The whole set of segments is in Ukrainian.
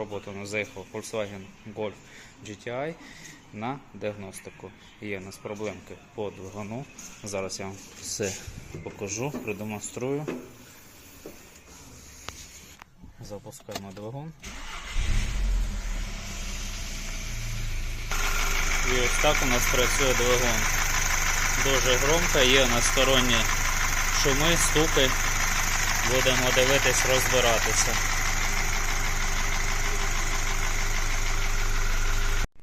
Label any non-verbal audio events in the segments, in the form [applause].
оброботано заїхав Volkswagen Golf GTI на діагностику. Є у нас проблемки по двигуну. Зараз я вам все покажу, продемонструю. Запускаємо двигун. І ось так у нас працює двигун. Дуже громко, є у нас сторонні шуми, стуки. Будемо дивитись, розбиратися.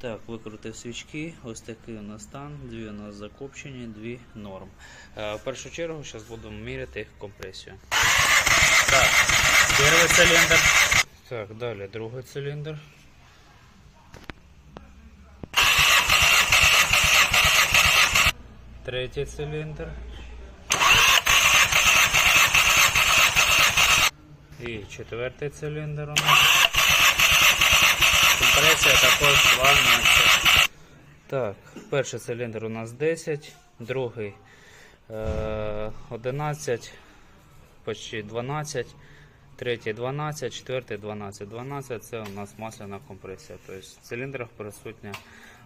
Так, викрутив свічки. Ось такий у нас стан. Дві у нас закопчені, дві норм. Е, в першу чергу зараз будемо міряти компресію. Так, перший циліндр. Так, далі другий циліндр. Третій циліндр. І четвертий циліндр у нас. Компресія також 12. Так, перший циліндр у нас 10, другий е, 11, почти 12, третій 12, четвертий 12. 12 це у нас масляна компресія. Тобто в циліндрах присутнє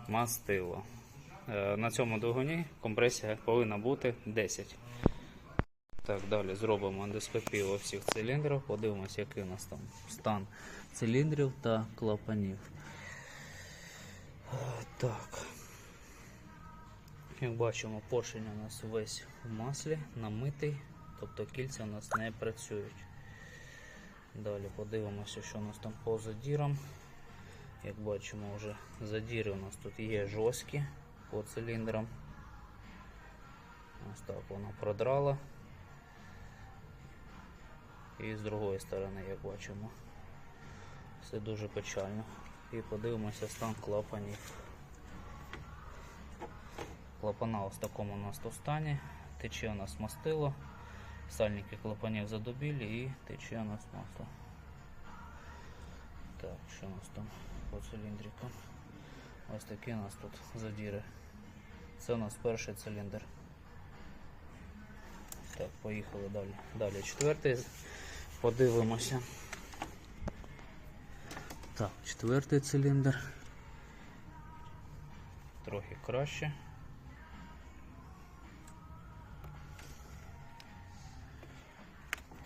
мастило. Е, на цьому двигуні компресія повинна бути 10. Так, далі зробимо ендоскопію всіх циліндрів, подивимося, який у нас там стан циліндрів та клапанів. Так. Як бачимо, поршень у нас весь в маслі, намитий, тобто кільця у нас не працюють. Далі подивимося, що у нас там по задірам. Як бачимо, вже задіри у нас тут є жорсткі по циліндрам. Ось так вона продрала. І з другої сторони, як бачимо, все дуже печально. І подивимося стан клапанів. Клапана ось в такому у нас тут стані. Тече у нас мастило. Сальники клапанів задубілі і тече у нас масло. Так, що у нас там по циліндрикам? Ось такі у нас тут задіри. Це у нас перший циліндр. Так, поїхали далі. Далі четвертий. Подивимося. Так, четвертий циліндр. Трохи краще.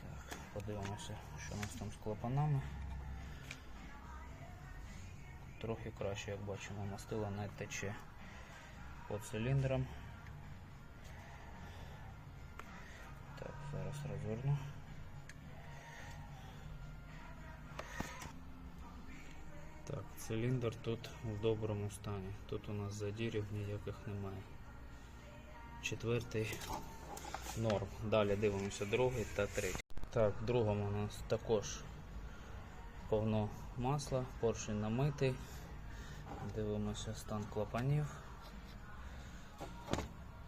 Так, подивимося, що у нас там з клапанами. Трохи краще, як бачимо, мастила не тече по циліндрам. Так, зараз розверну. Циліндр тут в доброму стані. Тут у нас задірів ніяких немає. Четвертий норм. Далі дивимося другий та третій. Так, в другому у нас також повно масла, поршень намитий. Дивимося стан клапанів.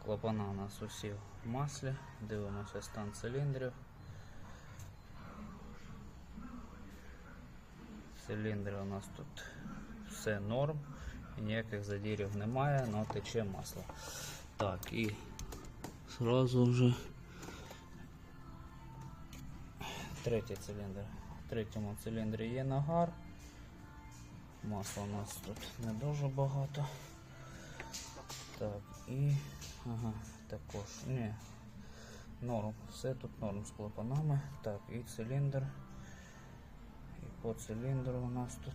Клапана у нас усі в маслі. Дивимося стан циліндрів. Циліндри у нас тут все норм, ніяких задірів немає, але тече масло. Так, і зразу вже третій циліндр. В третьому циліндрі є нагар. Масла у нас тут не дуже багато. Так, і ага, також. Ні. Норм. Все тут норм з клапанами. Так, і циліндр. По циліндру у нас тут.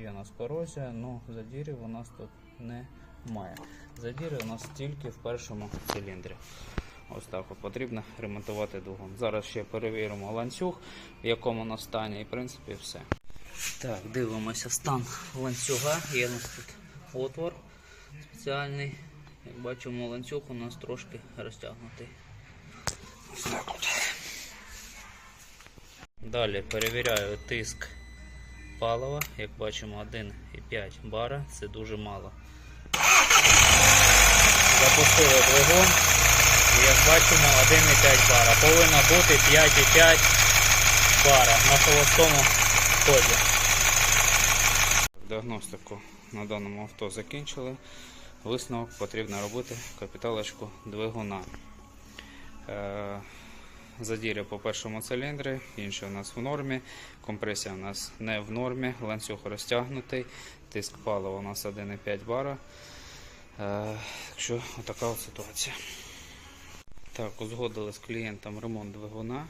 Є у нас корозія, але задірів у нас тут немає. Задіри у нас тільки в першому циліндрі. Ось так от потрібно ремонтувати двигун. Зараз ще перевіримо ланцюг, в якому на стані, і в принципі все. Так, дивимося стан ланцюга. Є у нас тут отвор спеціальний. Як бачимо, ланцюг у нас трошки розтягнутий. Ось так от. Далі перевіряю тиск палива. Як бачимо, 1,5 бара це дуже мало. Запустили двигун. І як бачимо 1,5 бара. Повинно бути 5,5 бара на холостому ході. Діагностику на даному авто закінчили. Висновок потрібно робити капіталочку двигуна. Е, по першому циліндрі, інше у нас в нормі. Компресія у нас не в нормі, ланцюг розтягнутий, тиск палива у нас 1,5 бара. Е, так що отака от ситуація. Так, узгодили з клієнтом ремонт двигуна.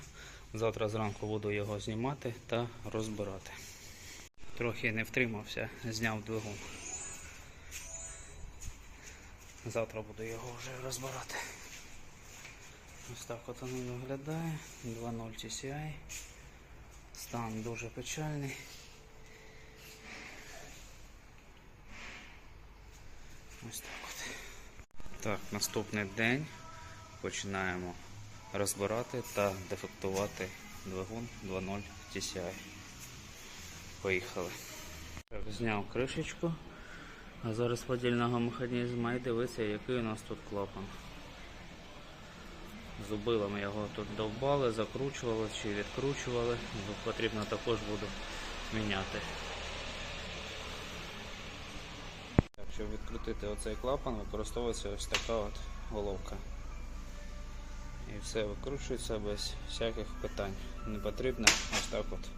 Завтра зранку буду його знімати та розбирати. Трохи не втримався, зняв двигун. Завтра буду його вже розбирати. Ось так от воно виглядає. 2.0 TCI. Стан дуже печальний. Ось так от. Так, наступний день починаємо розбирати та дефектувати двигун 2.0 TCI. Поїхали. Так, зняв кришечку. А зараз подільного механізму і дивися, який у нас тут клапан. Зубилами його тут довбали, закручували чи відкручували. Бо Потрібно також буду міняти. Так, щоб відкрутити оцей клапан, використовується ось така от головка. І все викручується без всяких питань. Не потрібно ось так от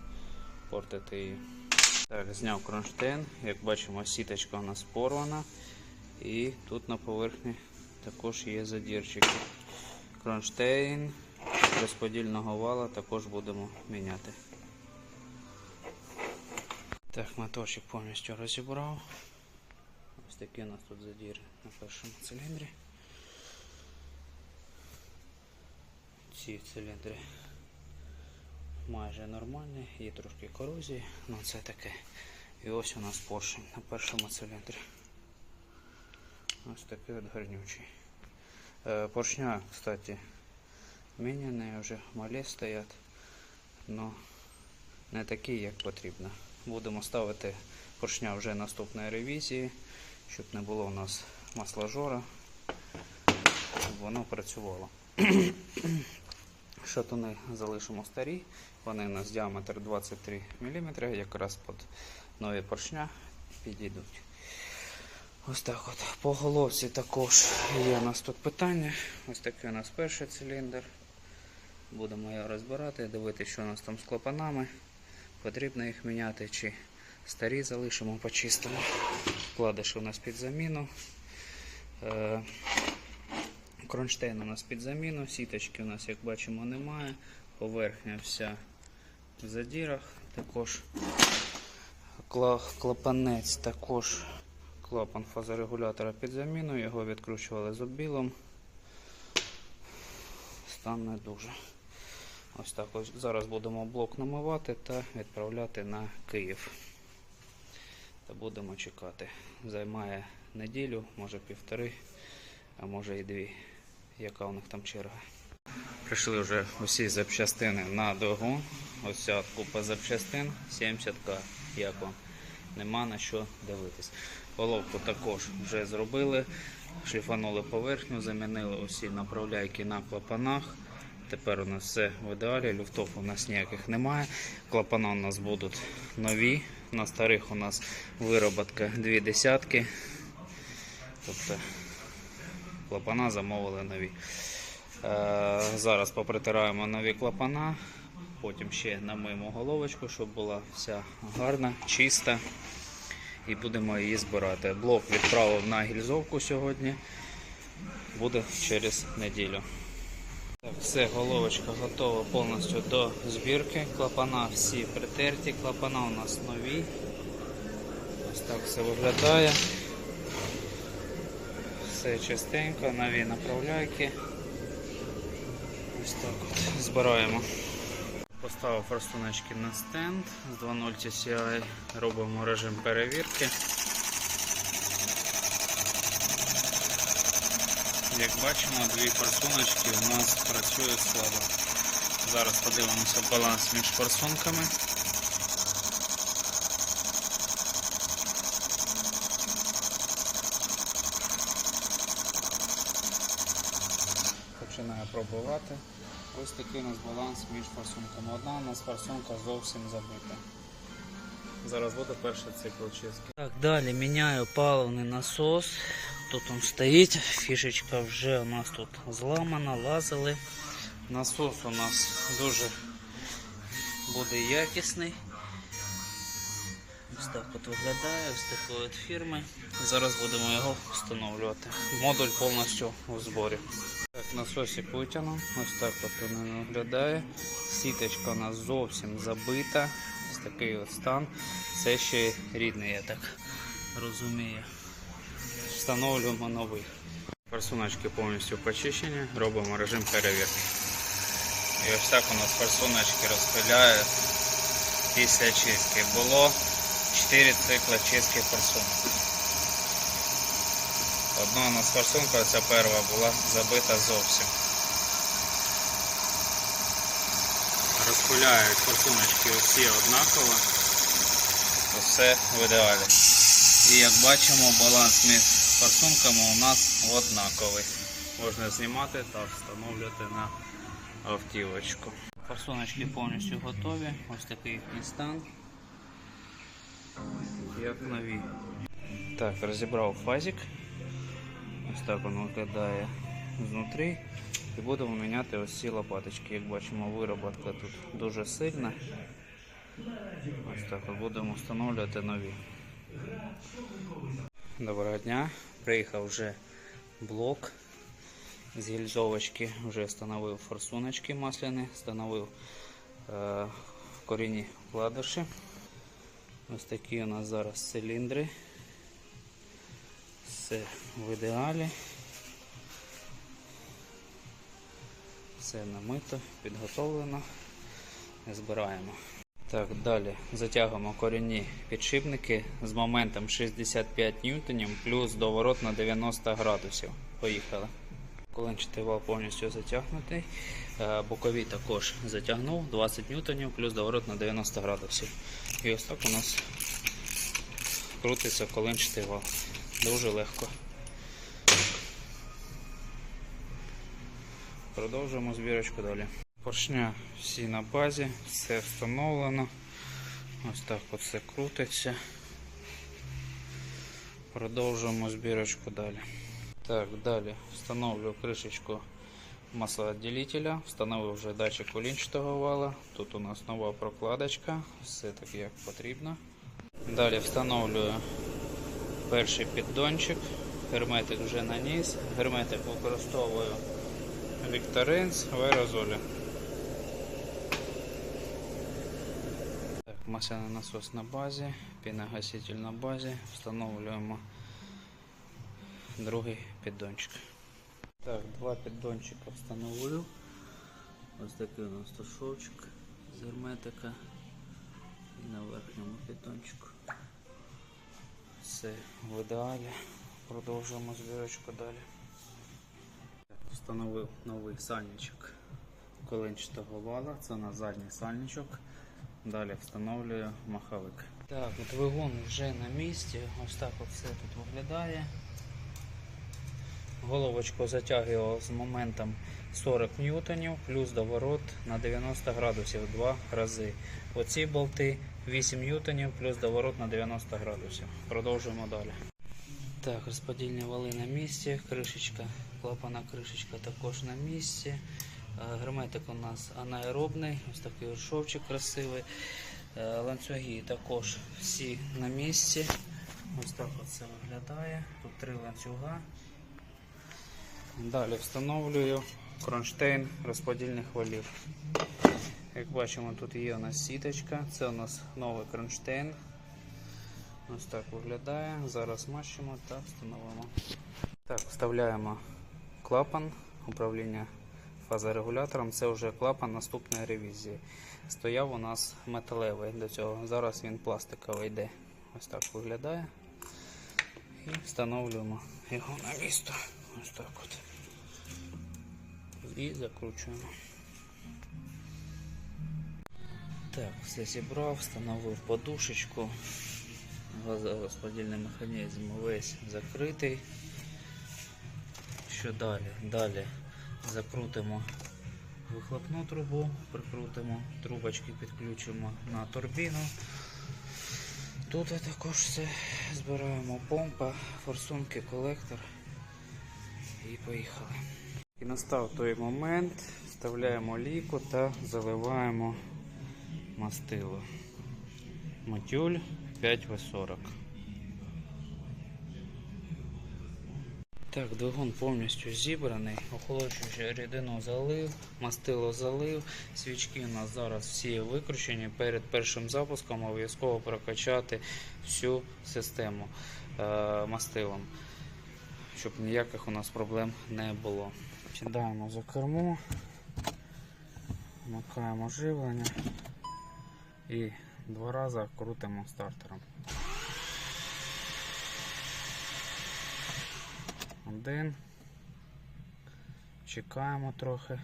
портити її. Так, зняв кронштейн. Як бачимо, сіточка у нас порвана. І тут на поверхні також є задірчики. Кронштейн розподільного вала також будемо міняти. Так, моторчик повністю розібрав. Ось такі у нас тут задіри на першому циліндрі. Ці циліндри майже нормальні, є трошки корозії, але це таке. І ось у нас поршень на першому циліндрі. Ось такий от гарнючий. Е, Поршня, кстати, міняні вже малі стоять, але не такі, як потрібно. Будемо ставити поршня вже наступної ревізії, щоб не було у нас масложора, щоб воно працювало. [coughs] Шатуни залишимо старі, вони у нас діаметр 23 мм, якраз під нові поршня підійдуть. Ось так от. По головці також є у нас тут питання. Ось такий у нас перший циліндр. Будемо його розбирати, дивитися, що у нас там з клапанами. Потрібно їх міняти, чи старі залишимо почистимо. Вкладиш у нас під заміну. Е, Кронштейн у нас під заміну, сіточки у нас, як бачимо, немає. Поверхня вся в задірах. Також кла- клапанець, також клапан фазорегулятора під заміну, його відкручували зубілом. Стан не дуже. Ось так ось зараз будемо блок намивати та відправляти на Київ. Та будемо чекати. Займає неділю, може півтори, а може і дві. Яка у них там черга. Прийшли вже усі запчастини на двигун. Ось ця купа запчастин 70к. Як вам? Нема на що дивитись. Головку також вже зробили. Шліфанули поверхню, замінили усі направляйки на клапанах. Тепер у нас все в ідеалі, люфтов у нас ніяких немає. Клапана у нас будуть нові. На старих у нас вироботка дві десятки. Тобто клапана замовили нові. Е, зараз попритираємо нові клапана, потім ще намиємо головочку, щоб була вся гарна, чиста. І будемо її збирати. Блок відправив на гільзовку сьогодні. Буде через неділю. Все, головочка готова повністю до збірки. Клапана всі притерті, клапана у нас нові. Ось так все виглядає. Все чистенько, нові направляйки. Ось так от збираємо. Поставив форсуночки на стенд з 2.0 TCI, робимо режим перевірки. Як бачимо, дві форсуночки у нас працюють слабо. Зараз подивимося баланс між форсунками. Починаю пробувати. Ось такий у нас між форсунками. Одна у нас форсунка зовсім забита. Зараз буде перший цикл чистки. Так, далі міняю паливний насос. Тут він стоїть, фішечка вже у нас тут зламана, лазили. Насос у нас дуже буде якісний. Ось так от виглядає, ось такої от фірми. Зараз будемо його встановлювати. Модуль повністю у зборі. Так, насосик витягнув, ось так от він виглядає. Сіточка у нас зовсім забита. Ось такий от стан. Це ще рідний, я так розумію. Встановлюємо новий. Форсуночки повністю почищені, робимо режим перевірки. І ось так у нас форсуночки розпиляє після чистки. Було 4 цикли чистки форсунок. Одна у нас форсунка, ця перша була забита зовсім. Розпиляють форсуночки усі однаково. Все в ідеалі. І як бачимо, баланс між форсунками у нас однаковий. Можна знімати та встановлювати на автівочку. Форсуночки повністю готові. Ось такий їхній стан. Як нові. Так, розібрав фазик. Ось так воно виглядає знутрі. І будемо міняти ось ці лопаточки. Як бачимо, вироботка тут дуже сильна. Ось так от будемо встановлювати нові. Доброго дня. Приїхав вже блок з гільзовочки. Вже встановив форсуночки масляні, встановив е, корінні вкладиші. Ось такі у нас зараз циліндри. Все в ідеалі. Все намито, підготовлено. Збираємо. Так, далі затягуємо корінні підшипники з моментом 65 ньютонів плюс доворот на 90 градусів. Поїхали. Коленчатий вал повністю затягнутий. Е, Бокові також затягнув 20 ньютонів плюс доворот на 90 градусів. І ось так у нас крутиться коленчатий вал. Дуже легко. Продовжуємо збірочку далі. Поршня всі на базі, все встановлено. Ось так все крутиться. Продовжуємо збірочку далі. Так, далі встановлю кришечку маслоотделителя. Встановив вже датчик улінчатого вала. Тут у нас нова прокладочка, все так як потрібно. Далі встановлюю перший піддончик. Герметик вже наніс. Герметик використовую Вікторинс в аерозолі. Масляний насос на базі, піногаситель на базі. Встановлюємо другий піддончик. Так, два піддончика встановлю. Ось такий у нас тушовчик з герметика і на верхньому піддончику. Все в ідеалі. Продовжуємо збірочку далі. Встановив новий сальничок коленчатого вала. Це на задній сальничок. Далі встановлюю маховик. Так, двигун вже на місці. Ось так от все тут виглядає. Головочку затягував з моментом 40 ньютонів плюс доворот на 90 градусів два рази. Оці болти 8 ньютонів плюс доворот на 90 градусів. Продовжуємо далі. Так, розподільні вали на місці, кришечка, клапана кришечка також на місці. Е, Герметик у нас анаеробний, ось такий шовчик красивий. Е, Ланцюги також всі на місці. Ось так це виглядає. Тут три ланцюга. Далі встановлюю кронштейн розподільних валів. Як бачимо, тут є у нас сіточка, це у нас новий кронштейн. Ось так виглядає. Зараз мащимо та встановимо. Так, вставляємо клапан управління фазорегулятором. Це вже клапан наступної ревізії. Стояв у нас металевий до цього. Зараз він пластиковий йде. Ось так виглядає. І встановлюємо його на місто. Ось так от. І закручуємо. Так, все зібрав, встановив подушечку. Газорозподільний механізм весь закритий. Що далі? Далі закрутимо вихлопну трубу, прикрутимо, трубочки підключимо на турбіну. Тут також все збираємо помпа, форсунки, колектор і поїхали. І настав той момент, Вставляємо лійку та заливаємо мастило. Матюль 5В40. Так, двигун повністю зібраний, охолоджуючу рідину залив, мастило залив, свічки у нас зараз всі викручені. Перед першим запуском обов'язково прокачати всю систему е, мастилом, щоб ніяких у нас проблем не було. Сідаємо за кермо, вмикаємо живлення і два рази крутимо стартером. Один. Чекаємо трохи.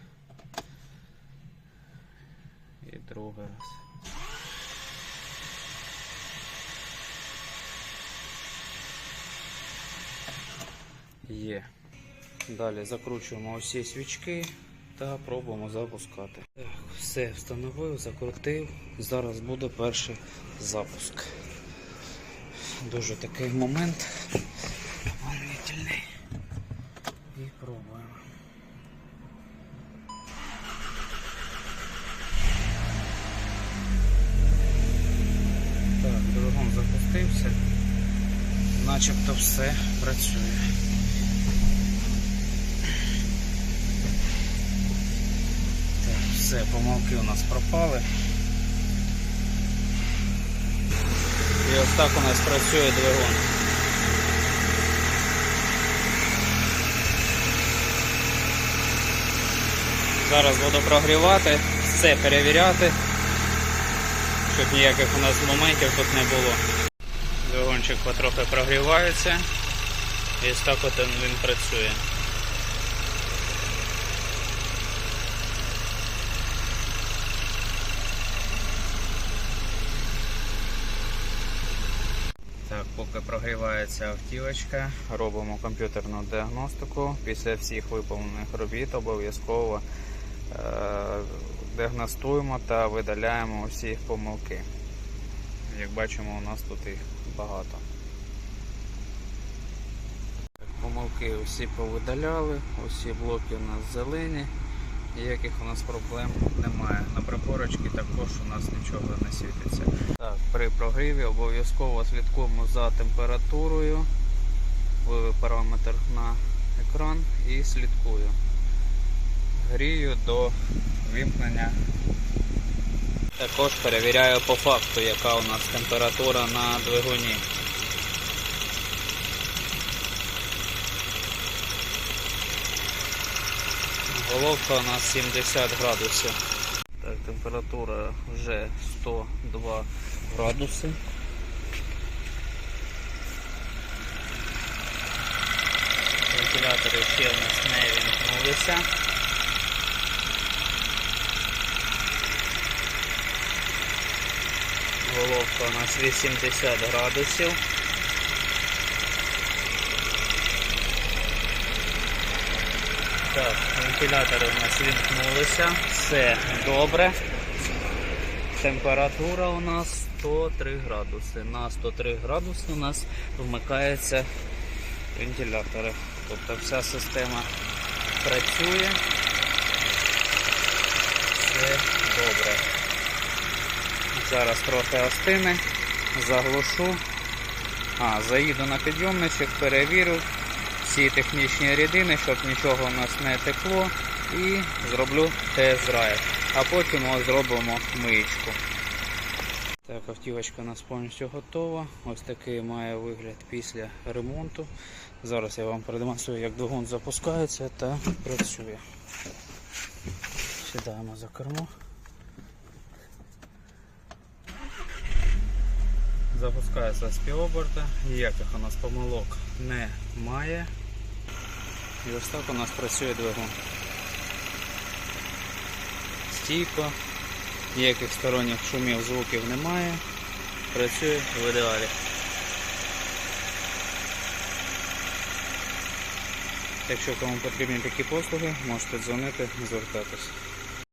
І другий раз. Є. Далі закручуємо усі свічки та пробуємо запускати. Все встановив, закрутив. Зараз буде перший запуск. Дуже такий момент волнительний. І пробуємо. Так, двигун запустився. Начебто все працює. Все, помилки у нас пропали. І ось так у нас працює двигун. Зараз буду прогрівати, все перевіряти, щоб ніяких у нас моментів тут не було. Двигунчик потрохи прогрівається і ось так от він працює. Так, поки прогрівається автівочка, робимо комп'ютерну діагностику. Після всіх виповнених робіт обов'язково е, діагностуємо та видаляємо усі помилки. Як бачимо, у нас тут їх багато. Помилки усі повидаляли, усі блоки у нас зелені, ніяких у нас проблем немає. На приборочці також у нас нічого не світиться. Так, при прогріві обов'язково слідкуємо за температурою, вивів параметр на екран і слідкую. Грію до вімкнення. Також перевіряю по факту, яка у нас температура на двигуні. Головка у нас 70 градусів. Так, температура вже 102 градуси. Вентилятори ще у нас не вімкнулися. Головка у нас 80 градусів. Так, вентилятори у нас вімкнулися. Все добре. Температура у нас 103 градуси. На 103 градуси у нас вмикаються вентилятори. Тобто вся система працює. Все добре. Зараз трохи остине, заглушу. А, заїду на підйомничок, перевірю всі технічні рідини, щоб нічого у нас не текло. І зроблю тест-драйв. А потім зробимо миєчку. Так, автівочка у нас повністю готова. Ось такий має вигляд після ремонту. Зараз я вам продемонструю, як двигун запускається та працює. Сідаємо за кермо. Запускається з півоберта, ніяких у нас помилок немає. І ось так у нас працює двигун. Стійко, ніяких сторонніх шумів, звуків немає. Працює в ідеалі. Якщо кому потрібні такі послуги, можете дзвонити, звертатись.